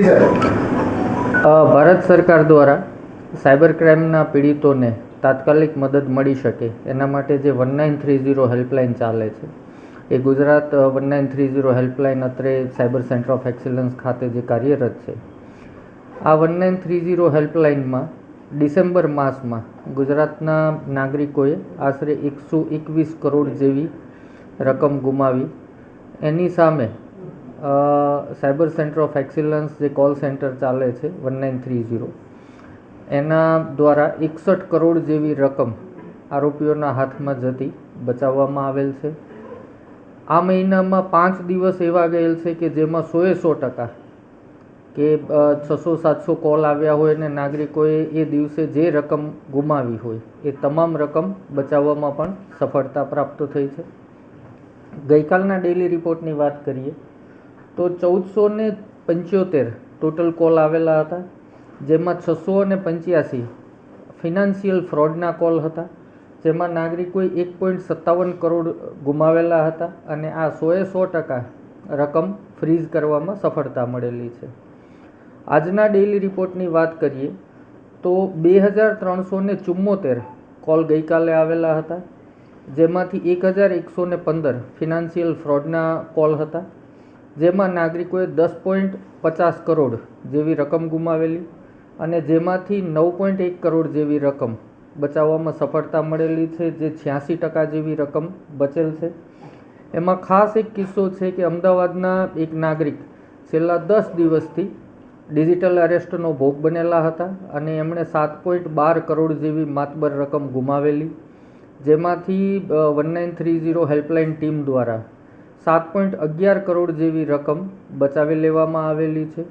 ભારત સરકાર દ્વારા સાયબર ક્રાઇમના પીડિતોને તાત્કાલિક મદદ મળી શકે એના માટે જે one nine three zero helpline ચાલે છે. એ Gujarat one nine three zero helpline અત્રે સાયબર સેન્ટર ઓફ એક્સલન્સ ખાતે જે કાર્યરત છે. આ વન નાઇન થ્રી ઝીરો હેલ્પલાઇનમાં ડિસેમ્બર માસમાં ગુજરાતના નાગરિકોએ આશરે એકસો એકવીસ કરોડ જેવી રકમ ગુમાવી. એની સામે સાયબર સેન્ટર ઓફ એક્સિલન્સ જે કોલ સેન્ટર ચાલે છે, વન નાઇન થ્રી ઝીરો. એના દ્વારા એકસઠ કરોડ જેવી રકમ આરોપીઓના હાથમાં જતી બચાવવામાં આવેલ છે. આ મહિનામાં પાંચ દિવસ એવા ગયેલ છે કે જેમાં સોએ સો ટકા કે છસો સાતસો કોલ આવ્યા હોય અને નાગરિકોએ એ દિવસે જે રકમ ગુમાવી હોય, એ તમામ રકમ બચાવવામાં પણ સફળતા પ્રાપ્ત થઈ છે. ગઈકાલના ડેલી રિપોર્ટની વાત કરીએ તો ચૌદસો ને પંચોતેર ટોટલ કોલ આવેલા હતા, જેમાં છસો ને પંચ્યાસી ફિનાન્શિયલ ફ્રોડના કોલ હતા, જેમાં નાગરિકોએ એક પોઈન્ટ સત્તાવન કરોડ ગુમાવેલા હતા અને આ સોએ સો ટકા રકમ ફ્રીઝ કરવામાં સફળતા મળેલી છે. આજના ડેઇલી રિપોર્ટની વાત કરીએ, તો બે હજાર ત્રણસો ને ચુમ્મોતેર કોલ ગઈકાલે આવેલા હતા, જેમાંથી એક હજાર એકસો ને પંદર ફિનાન્શિયલ ફ્રોડના કોલ હતા જેમાં નાગરિકોએ દસ પોઈન્ટ પચાસ કરોડ જેવી રકમ ગુમાવેલી અને જેમાંથી નવ પોઈન્ટ એક કરોડ જેવી રકમ બચાવવામાં સફળતા મળેલી છે, જે છ્યાસી ટકા જેવી રકમ બચેલ છે. એમાં ખાસ એક કિસ્સો છે કે અમદાવાદના એક નાગરિક છેલ્લા દસ દિવસથી ડિજિટલ અરેસ્ટનો ભોગ બનેલા હતા અને એમણે સાત પોઈન્ટ બાર કરોડ જેવી માતબર રકમ ગુમાવેલી, જેમાંથી one nine three zero helpline team દ્વારા સાત પોઈન્ટ અગિયાર કરોડ જેવી રકમ બચાવી લેવામાં આવેલી છે.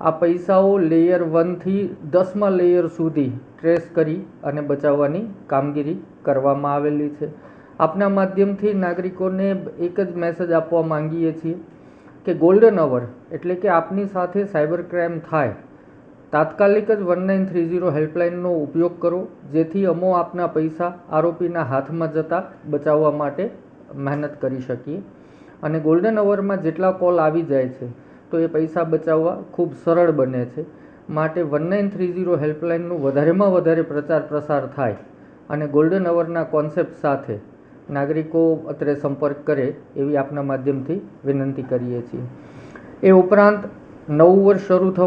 આ પૈસાઓ લેયર વનથી દસમા લેયર સુધી ટ્રેસ કરી અને બચાવવાની કામગીરી કરવામાં આવેલી છે. આપના માધ્યમથી નાગરિકોને એક જ મેસેજ આપવા માંગીએ છીએ કે ગોલ્ડન અવર એટલે કે આપની સાથે સાયબર ક્રાઇમ થાય, તાત્કાલિક જ વન નાઇન થ્રી ઝીરો હેલ્પલાઇનનો ઉપયોગ કરો, જેથી અમો આપના પૈસા આરોપીના હાથમાં જતા બચાવવા માટે મહેનત કરી શકીએ અને ગોલ્ડન અવરમાં જેટલા કોલ આવી જાય છે, તો એ પૈસા બચાવવા ખૂબ સરળ બને છે. માટે વન નાઇન થ્રી ઝીરો હેલ્પલાઇનનું વધારેમાં વધારે પ્રચાર પ્રસાર થાય અને ગોલ્ડન અવરના કોન્સેપ્ટ સાથે નાગરિકો અત્રે સંપર્ક કરે એવી આપના માધ્યમથી વિનંતી કરીએ છીએ. એ ઉપરાંત નવું વર્ષ શરૂ થવા